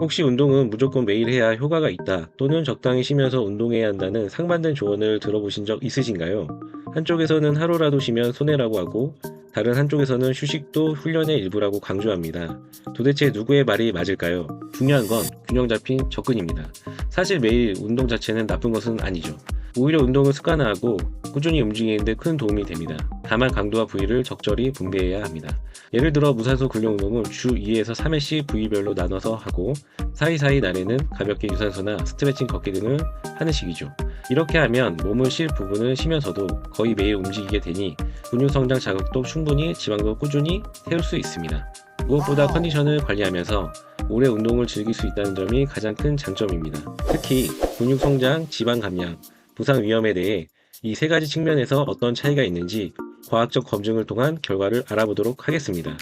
혹시 운동은 무조건 매일 해야 효과가 있다 또는 적당히 쉬면서 운동해야 한다는 상반된 조언을 들어보신 적 있으신가요? 한쪽에서는 하루라도 쉬면 손해라고 하고 다른 한쪽에서는 휴식도 훈련의 일부라고 강조합니다. 도대체 누구의 말이 맞을까요? 중요한 건 균형 잡힌 접근입니다. 사실 매일 운동 자체는 나쁜 것은 아니죠. 오히려 운동을 습관화하고 꾸준히 움직이는데 큰 도움이 됩니다. 다만 강도와 부위를 적절히 분배해야 합니다. 예를 들어 무산소 근력 운동을 주 2에서 3회씩 부위별로 나눠서 하고 사이사이 날에는 가볍게 유산소나 스트레칭 걷기 등을 하는 식이죠. 이렇게 하면 몸을 쉴 부분을 쉬면서도 거의 매일 움직이게 되니 근육 성장 자극도 충분히 지방도 꾸준히 태울 수 있습니다. 무엇보다 컨디션을 관리하면서 오래 운동을 즐길 수 있다는 점이 가장 큰 장점입니다. 특히 근육 성장, 지방 감량, 부상 위험에 대해 이 세 가지 측면에서 어떤 차이가 있는지 과학적 검증을 통한 결과를 알아보도록 하겠습니다.